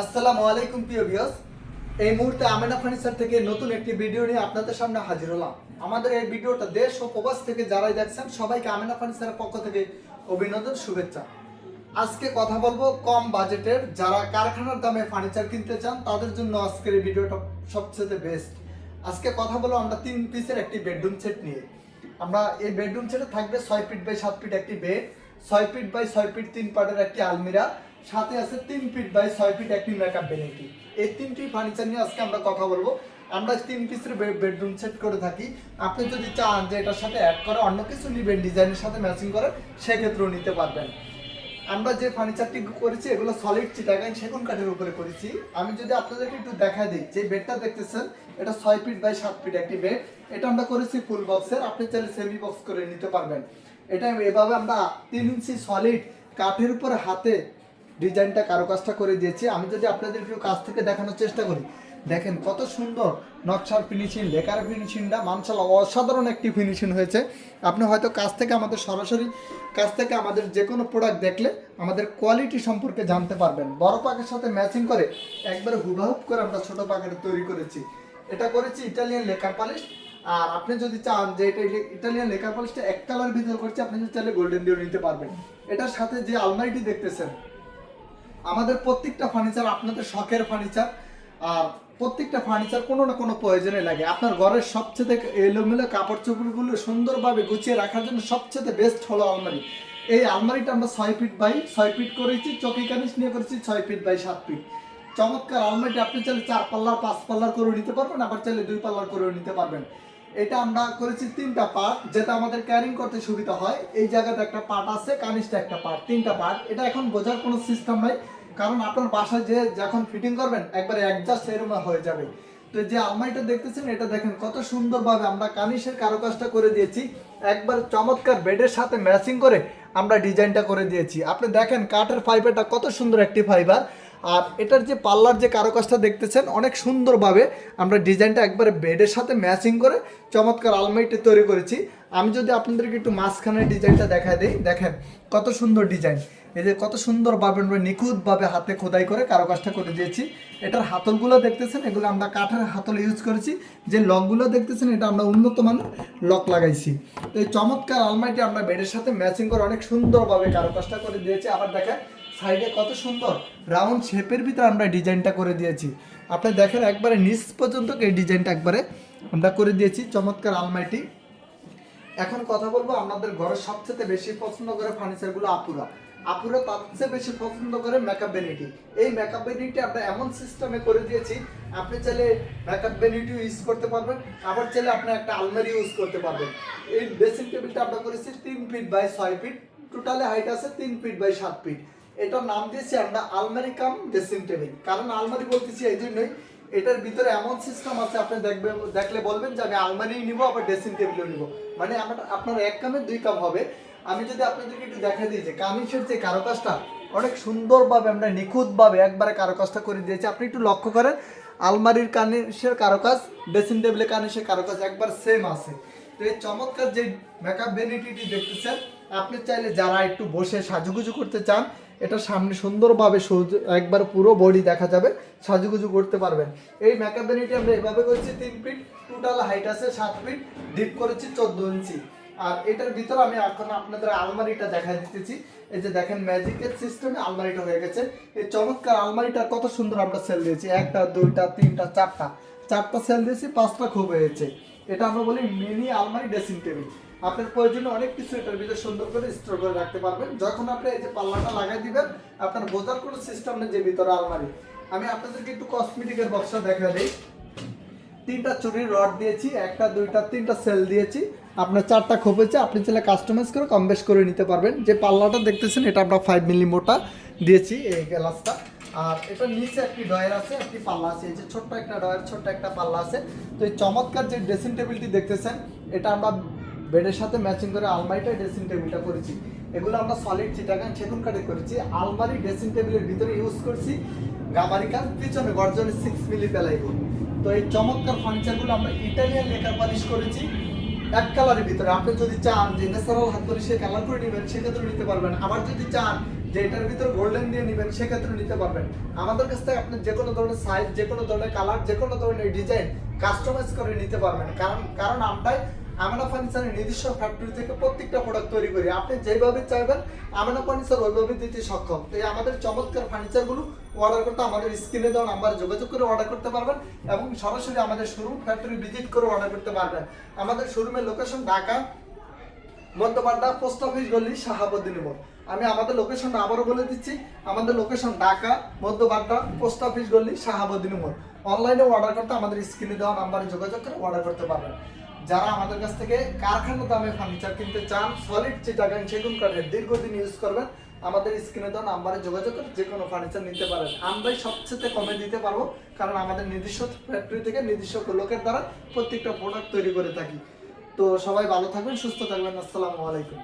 আসসালামু আলাইকুম, প্রিয় ভিউয়ার্স এই মুহূর্তে আমেনা ফার্নিচার থেকে নতুন একটি ভিডিও নিয়ে আপনাদের সামনে হাজির হলাম। আমাদের এই ভিডিওটা দেশ ও প্রবাস থেকে যারাই দেখছেন, সবাইকে আমেনা ফার্নিচারের পক্ষ থেকে অভিনন্দন, শুভেচ্ছা। আজকে কথা বলব কম বাজেটের, যারা কারখানার দামে ফার্নিচার কিনতে চান, তাদের জন্য আজকের এই ভিডিওটা সবচেয়ে বেস্ট আজকে কথা বলব আমরা তিন পিসের একটি বেডরুম সেট নিয়ে। আমরা এই বেডরুম সেটে থাকবে ছয় ফিট বাই সাত ফিট একটি বেড ছয় ফিট বাই ছয় ফিট তিন পার্টের একটি আলমিরা সাথে আছে তিন ফিট বাই ছয় ফিট একটি মেকআপ বেনিটি এই তিনটি ফার্নিচার নিয়ে আজকে আমরা কথা বলব। আমরা তিন পিসের বেডরুম সেট করে থাকি। আপনি যদি চান যে এটার সাথে অ্যাড করে অন্য কিছু নেবেন ডিজাইনের সাথে ম্যাচিং করে, সেক্ষেত্রেও নিতে পারবেন। আমরা যে ফার্নিচারটি করেছি, এগুলো সলিড চিটাগাং সেগুন কাঠের উপরে করেছি। আমি যদি আপনাদেরকে একটু দেখা দিই, যে বেডটা দেখতেছেন, এটা ছয় ফিট বাই সাত ফিট একটি বেড এটা আমরা করেছি ফুল বক্সের আপনি চাইলে সেমি বক্স করে নিতে পারবেন। এটা এভাবে আমরা তিন ইঞ্চি সলিড কাঠের উপর হাতে ডিজাইনটা কারুকাজটা করে দিয়েছি। আমি যদি আপনাদের একটু কাছ থেকে দেখানোর চেষ্টা করি, দেখেন কত সুন্দর নকশার ফিনিশিং লেকার ফিনিশিংটা মানশাল্লাহ অসাধারণ একটি ফিনিশিং হয়েছে। আপনি হয়তো কাছ থেকে আমাদের সরাসরি, কাছ থেকে আমাদের যে কোনো প্রোডাক্ট দেখলে আমাদের কোয়ালিটি সম্পর্কে জানতে পারবেন। বড় পাকের সাথে ম্যাচিং করে একবারে হুবাহুব করে আমরা ছোট পাকের তৈরি করেছি। এটা করেছি ইটালিয়ান লেকার পালিশ আর আপনি যদি চান যে এটা ইটালিয়ান লেকার পালিশটা এক কালার ভিতর করছে, আপনি যদি চাইলে গোল্ডেন দিয়েও নিতে পারবেন। এটার সাথে যে আলমারিটি দেখতেছেন আমাদের প্রত্যেকটা ফার্নিচার আপনাদের শখের ফার্নিচার আর প্রত্যেকটা ফার্নিচার কোনো না কোনো প্রয়োজনে লাগে। আপনার ঘরের সবচেয়ে এলোমেলো কাপড় চোপড়গুলো সুন্দরভাবে গুছিয়ে রাখার জন্য সবচেয়ে বেস্ট হলো আলমারি। এই আলমারিটা আমরা ছয় ফিট বাই ছয় ফিট করেছি, চকি কানিস নিয়ে করেছি ছয় ফিট বাই সাত ফিট চমৎকার আলমারিটা আপনি চাইলে চার পাল্লার, পাঁচ পাল্লার করে নিতে পারবেন, আবার চাইলে দুই পাল্লার করেও নিতে পারবেন। এটা আমরা করেছি তিনটা পার্ট যেটা আমাদের ক্যারিং করতে সুবিধা হয়। এই জায়গাতে একটা পার্ট আছে কানিসটা একটা পার্ট তিনটা পার্ট এটা এখন বোঝার কোনো সিস্টেম নাই, কারণ আপনার বাসায় যে যখন ফিটিং করবেন, একবারে অ্যাডজাস্ট এরকম হয়ে যাবে। তো যে আলমারিটা দেখতেছেন, এটা দেখেন কত সুন্দরভাবে আমরা কানিসের কারুকাজটা করে দিয়েছি। একবার চমৎকার বেডের সাথে ম্যাচিং করে আমরা ডিজাইনটা করে দিয়েছি। আপনি দেখেন কাঠের ফাইবারটা কত সুন্দর একটি ফাইবার আর এটার যে পাল্লার যে কারুকাজটা দেখতেছেন, অনেক সুন্দরভাবে আমরা ডিজাইনটা একবারে বেডের সাথে ম্যাচিং করে চমৎকার আলমারিটি তৈরি করেছি। আমি যদি আপনাদেরকে একটু মাঝখানের ডিজাইনটা দেখা দিই, দেখেন কত সুন্দর ডিজাইন। এই যে কত সুন্দরভাবে আমরা নিখুঁতভাবে হাতে খোদাই করে কারুকাজটা করে দিয়েছি। এটার হাতলগুলো দেখতেছেন, এগুলো আমরা কাঠের হাতল ইউজ করেছি। যে লকগুলো দেখতেছেন, এটা আমরা উন্নত মানের লক লাগাইছি। তো এই চমৎকার আলমারিটি আমরা বেডের সাথে ম্যাচিং করে অনেক সুন্দরভাবে কারুকাজটা করে দিয়েছি। আবার দেখেন সাইডে কত সুন্দর রাউন্ড শেপের ভিতরে আমরা ডিজাইনটা করে দিয়েছি। আপনি দেখেন একবারে নিচ পর্যন্ত এই ডিজাইনটা একবারে আমরা করে দিয়েছি, চমৎকার আলমারিটি। এখন কথা বলব আমাদের ঘরের সবচেয়ে বেশি পছন্দ করে ফার্নিচারগুলো আপুরা। আপুরা তার চেয়ে বেশি পছন্দ করে মেকআপ বেনিটি এই মেকআপ বেনিটি আমরা এমন সিস্টেমে করে দিয়েছি, আপনি চাইলে মেকআপ বেনিটি ইউজ করতে পারবেন, আবার চাইলে আপনি একটা আলমারি ইউজ করতে পারবেন। এই ড্রেসিং টেবিলটা আমরা করেছি তিন ফিট বাই ছয় ফিট টোটালে হাইট আছে তিন ফিট বাই সাত ফিট এটার নাম দিয়েছি আমরা আলমারি কাম ড্রেসিং টেবিল। কারণ আলমারি বলতেছি এই জন্যই এটার ভিতরে এমন সিস্টেম আছে, আপনি দেখবেন দেখলে বলবেন যে আমি আলমারি নিব, আবার ড্রেসিং টেবিলও নিব। মানে আমার, আপনার এক কামে দুই কাম হবে। আমি যদি আপনাদেরকে একটু দেখা দিই যে কামিজের যে কারুকাজটা, অনেক সুন্দরভাবে আমরা নিখুঁতভাবে একবারে কারুকাজটা করে দিয়েছি। আপনি একটু লক্ষ্য করেন, আলমারির কানিসের কারুকাজ ড্রেসিং টেবিলের কানিসের কারুকাজ একবার সেম আছে। তো এই চমৎকার যে মেকআপ ভ্যানিটিটি দেখতেছেন আপনি চাইলে যারা একটু বসে সাজুগুজু করতে চান, এটা সামনে সুন্দরভাবে একবার পুরো বডি দেখা যাবে, সাজুগুজু করতে পারবেন। এই ভ্যানিটি আমরা এভাবে করছি, তিন ফিট টোটাল হাইট আছে সাত ফিট ডিপ করেছি চোদ্দ ইঞ্চি। আর এটার ভিতরে আমি এখন আপনাদের আলমারিটা দেখা দিতেছি। এই যে দেখেন ম্যাজিকের সিস্টেমে আলমারিটা হয়ে গেছে। এই চমৎকার আলমারিটা কত সুন্দর আমরা সেল দিয়েছি। একটা, দুইটা, তিনটা, চারটা। চারটা সেল দিয়েছি, পাঁচটা খুব হয়েছে। এটা আমরা বলি মিনি আলমারি ড্রেসিং টেবিল আপনার প্রয়োজনে অনেক কিছু এটার ভিতরে সুন্দর করে স্টোর করে রাখতে পারবেন। যখন আপনি এই যে পাল্লাটা লাগাই দিবেন, আপনার বোঝার কোনো সিস্টেম নেই যে ভিতরে আলমারি। আমি আপনাদেরকে একটু কসমেটিকের বক্সটা দেখা দিই। তিনটা চুরির রড দিয়েছি, একটা, দুইটা, তিনটা সেল দিয়েছি। আপনার চারটা খোপেছে আপনি চাইলে কাস্টমাইজ করে, কম বেশ করে নিতে পারবেন। যে পাল্লাটা দেখতেছেন, এটা আমরা ফাইভ মিলি মোটা দিয়েছি এই গ্লাসটা আর এটা নিচে একটি ডয়ার আছে, একটি পাল্লা আছে। এই যে ছোট্ট একটা ডয়ার ছোট্ট একটা পাল্লা আছে। তো এই চমৎকার যে ড্রেসিং টেবিলটি দেখতেছেন, এটা আমরা বেডের সাথে ম্যাচিং করে আলমারিটা ড্রেসিং টেবিলটা করেছি। এগুলো আমরা সলিড চিটাগান সেগুন কাঠে করেছি। আলমারি ড্রেসিং টেবিলের ভিতরে ইউজ করছি। গামারি কাঠ পিছনে গর্জনের সিক্স মিলি প্যালাইগুলো তো এই চমৎকার ফার্নিচারগুলো আমরা ইটালিয়ান লেকার পালিশ করেছি। এক কালারের ভিতরে। আপনি যদি চান যে ন্যাচারাল হাত করে সে কালার করে নেবেন, সেক্ষেত্রে নিতে পারবেন। আবার যদি চান যে এটার ভিতরে গোল্ডেন দিয়ে নেবেন, সেক্ষেত্রে নিতে পারবেন। আমাদের কাছ থেকে আপনি যে কোনো ধরনের সাইজ যে কোনো ধরনের কালার যে কোনো ধরনের ডিজাইন কাস্টমাইজ করে নিতে পারবেন। কারণ কারণ আমরাই আমেনা ফার্নিচারের নিজস্ব ফ্যাক্টরি থেকে প্রত্যেকটা প্রোডাক্ট তৈরি করি। আপনি যেভাবে চাইবেন আমেনা ফার্নিচার ওইভাবে দিতে সক্ষম। তো এই আমাদের চমৎকার ফার্নিচারগুলো অর্ডার করতে আমাদের স্ক্রিনে দেওয়া নাম্বারে যোগাযোগ করে অর্ডার করতে পারবেন এবং সরাসরি আমাদের শোরুম ফ্যাক্টরি ভিজিট করে অর্ডার করতে পারবেন। আমাদের শোরুমের location Dhaka Madhyapadda post office গলি, শাহাবুদ্দিন মোড়। আমি আমাদের লোকেশনটা আবারও বলে দিচ্ছি। আমাদের location Dhaka Madhyapadda post office গলি, শাহাবুদ্দিন মোড়। অনলাইনে অর্ডার করতে আমাদের স্ক্রিনে দেওয়া নাম্বারে যোগাযোগ করে অর্ডার করতে পারবেন। যারা আমাদের কাছ থেকে কারখানা দামে ফার্নিচার কিনতে চান সলিড চিটাগাং সেগুন কাঠের দীর্ঘদিন ইউজ করবেন, আমাদের স্ক্রিনে দেওয়া নাম্বারে যোগাযোগ করে যে কোনো ফার্নিচার নিতে পারেন। আমরাই সবচেয়ে কমে দিতে পারব, কারণ আমাদের নির্দিষ্ট ফ্যাক্টরি থেকে নির্দিষ্ট লোকের দ্বারা প্রত্যেকটা প্রোডাক্ট তৈরি করে থাকি। তো সবাই ভালো থাকবেন, সুস্থ থাকবেন, আসসালামু আলাইকুম।